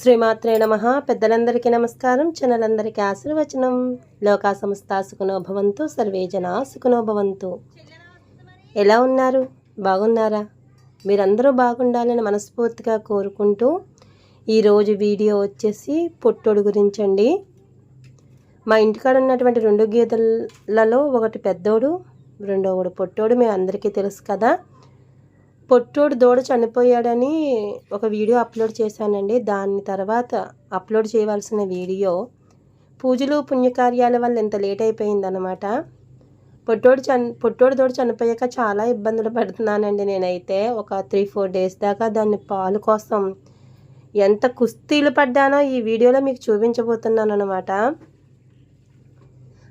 శ్రీమాత్రే నమ. పెద్దలందరికీ నమస్కారం. చిన్నలందరికీ ఆశీర్వచనం. లోకా సంస్థ సుఖనో భవంతు. సర్వే జనా సుఖనో భవంతు. ఎలా ఉన్నారు? బాగున్నారా? మీరందరూ బాగుండాలని మనస్ఫూర్తిగా కోరుకుంటూ ఈరోజు వీడియో వచ్చేసి పొట్టోడు గురించండి. మా ఇంటికాడ ఉన్నటువంటి రెండు గీతలలో ఒకటి పెద్దోడు రెండోడు పొట్టోడు. మీ అందరికీ తెలుసు కదా. పొట్టోడు దూడ చనిపోయాడని ఒక వీడియో అప్లోడ్ చేశానండి. దాని తర్వాత అప్లోడ్ చేయవలసిన వీడియో పూజలు పుణ్యకార్యాల వల్ల ఇంత లేట్ అయిపోయిందనమాట పొట్టోడు చన్ పొట్టోడు దూడ చనిపోయాక చాలా ఇబ్బందులు పడుతున్నానండి నేనైతే. ఒక త్రీ ఫోర్ డేస్ దాకా దాన్ని పాలు కోసం ఎంత కుస్తీలు పడ్డానో ఈ వీడియోలో మీకు చూపించబోతున్నాను అనమాట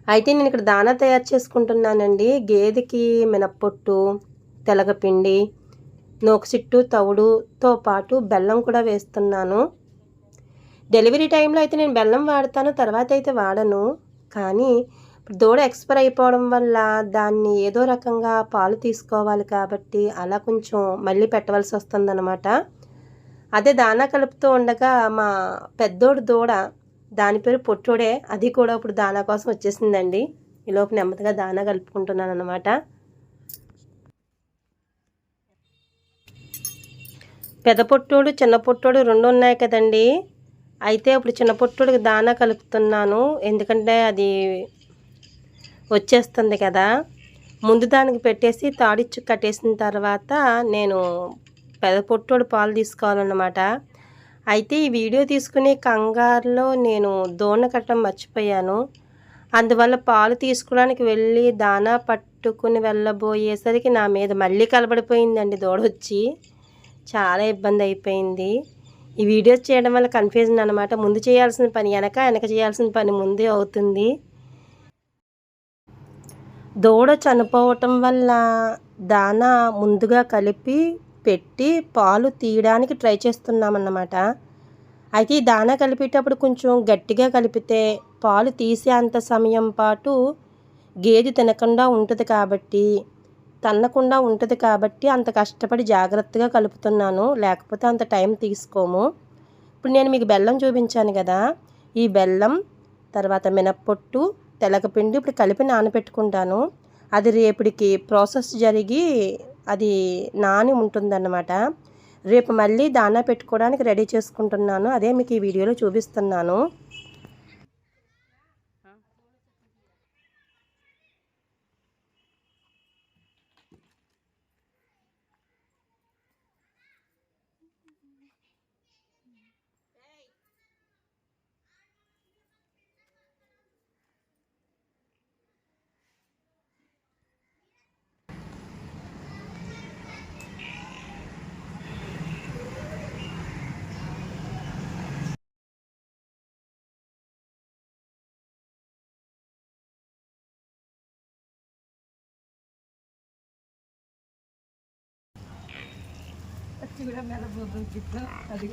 అయితే నేను ఇక్కడ దానా తయారు చేసుకుంటున్నానండి. గేదెకి మినప్పొట్టు తెలగపిండి నోకసిట్టు తవుడుతో పాటు బెల్లం కూడా వేస్తున్నాను. డెలివరీ టైంలో అయితే నేను బెల్లం వాడతాను తర్వాత అయితే వాడను. కానీ ఇప్పుడు దూడ ఎక్స్పైర్ అయిపోవడం వల్ల దాన్ని ఏదో రకంగా పాలు తీసుకోవాలి కాబట్టి అలా కొంచెం మళ్ళీ పెట్టవలసి వస్తుందన్నమాట. అదే దానా కలుపుతూ ఉండగా మా పెద్దోడు దూడ దాని పేరు పొట్టోడే అది కూడా ఇప్పుడు దానా కోసం వచ్చేసిందండి. ఈలోపు నెమ్మదిగా దానా కలుపుకుంటున్నాను అనమాట పెద్ద పొట్టోడు చిన్న పొట్టోడు రెండు ఉన్నాయి కదండి. అయితే ఇప్పుడు చిన్న పొట్టోడికి దానా కలుపుతున్నాను. ఎందుకంటే అది వచ్చేస్తుంది కదా. ముందు దానికి పెట్టేసి తాడిచ్చు కట్టేసిన తర్వాత నేను పెద్ద పొట్టోడు పాలు తీసుకోవాలన్నమాట. అయితే ఈ వీడియో తీసుకునే కంగారులో నేను దోణ కట్టడం మర్చిపోయాను. అందువల్ల పాలు తీసుకోవడానికి వెళ్ళి దానా పట్టుకుని వెళ్ళబోయేసరికి నా మీద మళ్ళీ కలబడిపోయిందండి దూడొచ్చి. చాలా ఇబ్బంది అయిపోయింది. ఈ వీడియోస్ చేయడం వల్ల కన్ఫ్యూజన్ అనమాట ముందు చేయాల్సిన పని వెనక వెనక చేయాల్సిన పని ముందే అవుతుంది. దూడ చనిపోవటం వల్ల దానా ముందుగా కలిపి పెట్టి పాలు తీయడానికి ట్రై చేస్తున్నామన్నమాట. అయితే ఈ దానా కలిపేటప్పుడు కొంచెం గట్టిగా కలిపితే పాలు తీసే అంత సమయం పాటు గేదె తినకుండా ఉంటుంది కాబట్టి తన్నకుండా ఉంటుంది కాబట్టి అంత కష్టపడి జాగ్రత్తగా కలుపుతున్నాను. లేకపోతే అంత టైం తీసుకోము. ఇప్పుడు నేను మీకు బెల్లం చూపించాను కదా. ఈ బెల్లం తర్వాత మినప్పొట్టు తెలగపిండి ఇప్పుడు కలిపి నానబెట్టుకుంటాను. అది రేపటికి ప్రాసెస్ జరిగి అది నాని ఉంటుందన్నమాట. రేపు మళ్ళీ దానా పెట్టుకోవడానికి రెడీ చేసుకుంటున్నాను. అదే మీకు ఈ వీడియోలో చూపిస్తున్నాను. కూడా మెల్లబోతుంది అది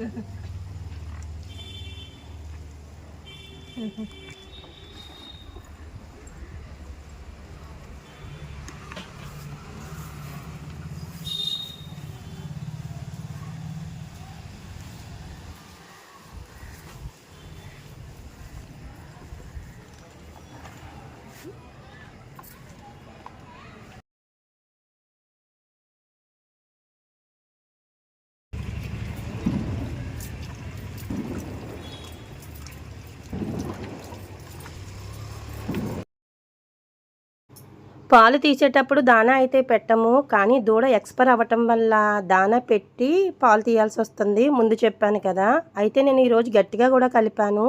పాలు తీసేటప్పుడు దానా అయితే పెట్టము కానీ దూడ ఎక్స్పైర్ అవ్వటం వల్ల దానా పెట్టి పాలు తీయాల్సి వస్తుంది ముందు చెప్పాను కదా. అయితే నేను ఈరోజు గట్టిగా కూడా కలిపాను.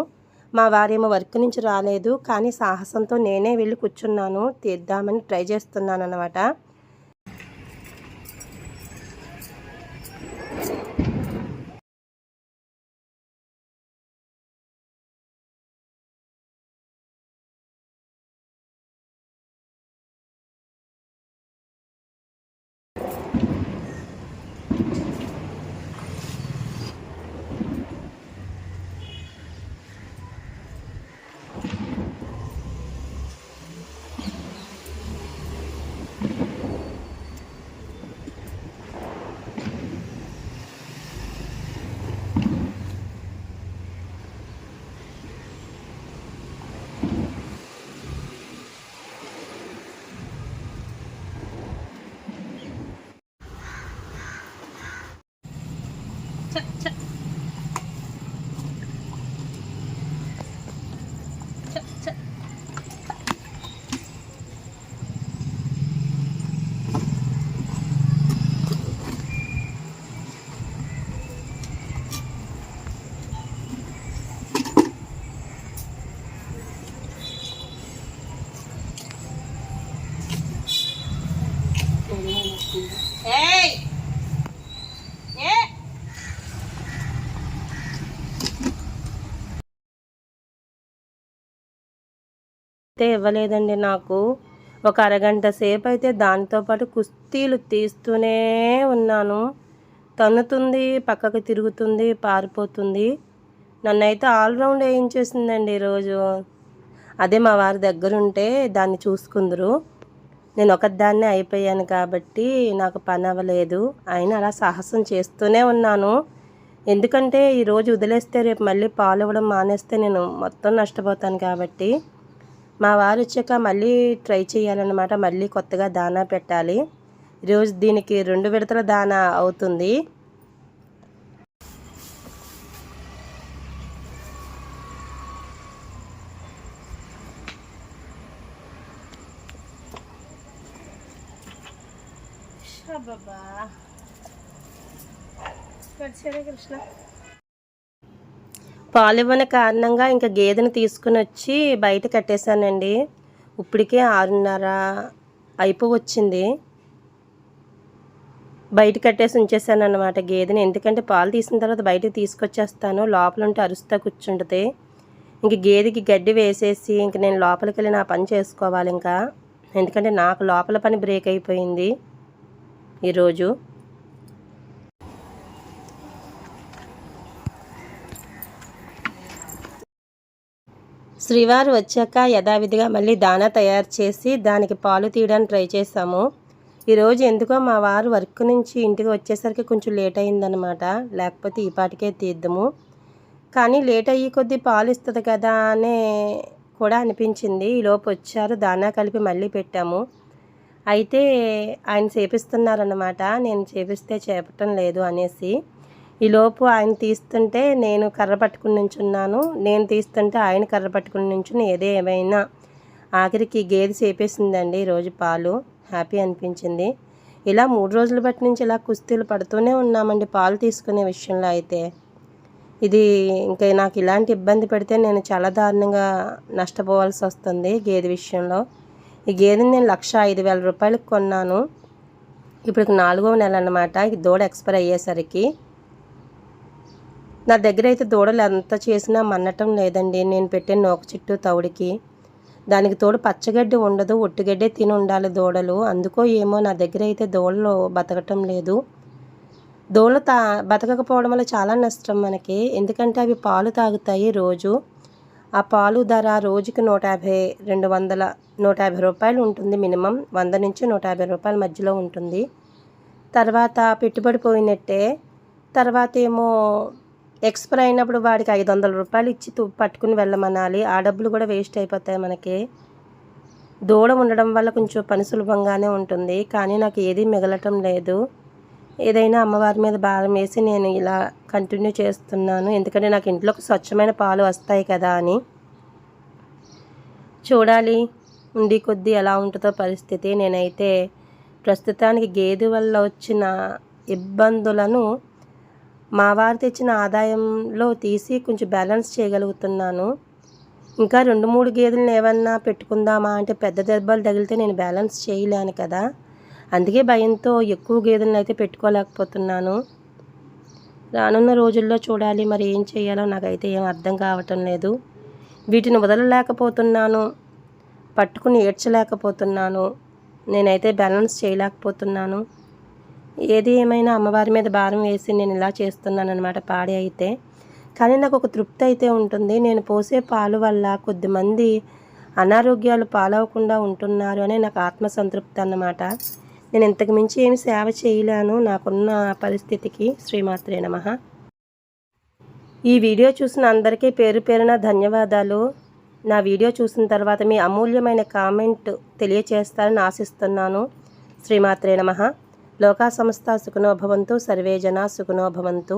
మా వారేమో వర్క్ నుంచి రాలేదు కానీ సాహసంతో నేనే వెళ్ళి కూర్చున్నాను తీద్దామని ట్రై చేస్తున్నాను అనమాట అయితే ఇవ్వలేదండి నాకు. ఒక అరగంట సేపు అయితే దానితో పాటు కుస్తీలు తీస్తూనే ఉన్నాను. తన్నుతుంది పక్కకు తిరుగుతుంది పారిపోతుంది. నన్ను అయితే ఆల్రౌండ్ వేయించేసిందండి ఈరోజు. అదే మా వారి దగ్గర ఉంటే దాన్ని చూసుకుందరు. నేను ఒకదాన్నే అయిపోయాను కాబట్టి నాకు పని అవ్వలేదు అయినా అలా సాహసం చేస్తూనే ఉన్నాను. ఎందుకంటే ఈరోజు వదిలేస్తే రేపు మళ్ళీ పాలు ఇవ్వడం మానేస్తే నేను మొత్తం నష్టపోతాను కాబట్టి. మా వారు వచ్చాక మళ్ళీ ట్రై చేయాలన్నమాట. మళ్ళీ కొత్తగా దానా పెట్టాలి. ఈరోజు దీనికి రెండు విడతల దానా అవుతుంది. కృష్ణ పాలు ఇవ్వని కారణంగా ఇంకా గేదెను తీసుకుని వచ్చి బయట కట్టేశానండి. ఇప్పటికే ఆరున్నర అయిపోవచ్చింది. బయట కట్టేసి ఉంచేసాను అనమాట గేదెని. ఎందుకంటే పాలు తీసిన తర్వాత బయటకు తీసుకొచ్చేస్తాను. లోపల ఉంటే అరుస్తా కూర్చుంటుంది. ఇంక గేదెకి గడ్డి వేసేసి ఇంక నేను లోపలికి వెళ్ళి నా పని చేసుకోవాలి ఇంకా. ఎందుకంటే నాకు లోపల పని బ్రేక్ అయిపోయింది ఈరోజు. శ్రీవారు వచ్చాక యథావిధిగా మళ్ళీ దానా తయారు చేసి దానికి పాలు తీయడానికి ట్రై చేసాము ఈరోజు ఎందుకో మా వారు వర్క్ నుంచి ఇంటికి వచ్చేసరికి కొంచెం లేట్ అయిందనమాట లేకపోతే ఈ పాటికే తీద్దాము. కానీ లేట్ అయ్యి కొద్దీ పాలు ఇస్తుంది కదా అనే కూడా అనిపించింది. ఈలోపు వచ్చారు దానా కలిపి మళ్ళీ పెట్టాము. అయితే ఆయన చేపిస్తున్నారన్నమాట. నేను చేపిస్తే చేపటం లేదు అనేసి. ఈలోపు ఆయన తీస్తుంటే నేను కర్ర పట్టుకుని నుంచున్నాను. నేను తీస్తుంటే ఆయన కర్ర పట్టుకుని నుంచుని ఏదే ఏమైనా ఆఖరికి గేదె చేపేసిందండి ఈరోజు పాలు. హ్యాపీ అనిపించింది. ఇలా మూడు రోజుల బట్టి నుంచి ఇలా కుస్తీలు పడుతూనే ఉన్నామండి పాలు తీసుకునే విషయంలో అయితే. ఇది ఇంకా నాకు ఇలాంటి ఇబ్బంది పెడితే నేను చాలా దారుణంగా నష్టపోవాల్సి వస్తుంది గేదె విషయంలో. ఈ గేదెని నేను లక్ష ఐదు వేల రూపాయలకు కొన్నాను. ఇప్పుడు నాలుగో నెల అనమాట దూడ ఎక్స్పైర్ అయ్యేసరికి నా దగ్గర అయితే దూడలు ఎంత చేసినా మన్నటం లేదండి. నేను పెట్టే నోక చుట్టూ తవుడికి. దానికి తోడు పచ్చగడ్డి ఉండదు ఒట్టుగడ్డే తిని ఉండాలి దూడలు. అందుకో ఏమో నా దగ్గర అయితే దూడలు బతకటం లేదు. దూడలు తా బతకకపోవడం వల్ల చాలా నష్టం మనకి. ఎందుకంటే అవి పాలు తాగుతాయి రోజు. ఆ పాలు ధర రోజుకి నూట యాభై రెండు వందల నూట యాభై రూపాయలు ఉంటుంది మినిమం. వంద నుంచి నూట యాభై రూపాయల మధ్యలో ఉంటుంది. తర్వాత పెట్టుబడి పోయినట్టే. తర్వాత ఏమో ఎక్స్పైర్ అయినప్పుడు వాడికి ఐదు వందల రూపాయలు ఇచ్చి తు- పట్టుకుని వెళ్ళమనాలి. ఆ డబ్బులు కూడా వేస్ట్ అయిపోతాయి మనకి. దూడ ఉండడం వల్ల కొంచెం పని సులభంగానే ఉంటుంది. కానీ నాకు ఏది మిగలటం లేదు. ఏదైనా అమ్మవారి మీద భారం వేసి నేను ఇలా కంటిన్యూ చేస్తున్నాను. ఎందుకంటే నాకు ఇంట్లోకి స్వచ్ఛమైన పాలు వస్తాయి కదా అని. చూడాలి. ఉండి కొద్దీ ఎలా ఉంటుందో పరిస్థితి. నేనైతే ప్రస్తుతానికి గేదె వల్ల వచ్చిన ఇబ్బందులను మా వారు తెచ్చిన ఆదాయంలో తీసి కొంచెం బ్యాలెన్స్ చేయగలుగుతున్నాను. ఇంకా రెండు మూడు గేదెలను ఏమన్నా పెట్టుకుందామా అంటే పెద్ద దెబ్బలు తగిలితే నేను బ్యాలెన్స్ చేయలేను కదా. అందుకే భయంతో ఎక్కువ గేదెలను అయితే పెట్టుకోలేకపోతున్నాను. రానున్న రోజుల్లో చూడాలి మరి ఏం చేయాలో నాకైతే ఏం అర్థం కావటం లేదు. వీటిని వదలలేకపోతున్నాను. పట్టుకుని ఏడ్చలేకపోతున్నాను. నేనైతే బ్యాలెన్స్ చేయలేకపోతున్నాను. ఏది ఏమైనా అమ్మవారి మీద భారం వేసి నేను ఇలా చేస్తున్నాను అనమాట పాడి అయితే. కానీ నాకు ఒక తృప్తి అయితే ఉంటుంది. నేను పోసే పాలు వల్ల కొద్దిమంది అనారోగ్యాలు పాలవకుండా ఉంటున్నారు అనే నాకు ఆత్మసంతృప్తి అన్నమాట. నేను ఇంతకు మించి ఏమి సేవ చేయలేను. నాకున్న పరిస్థితికి శ్రీమాత్రే నమ. ఈ వీడియో చూసిన అందరికీ పేరు పేరున ధన్యవాదాలు. నా వీడియో చూసిన తర్వాత మీ అమూల్యమైన కామెంట్ తెలియచేస్తారని ఆశిస్తున్నాను. శ్రీమాత్రే నమః. లోకా సంస్థ సుఖనోభవంతు సర్వే జనా సుఖనోభవంతు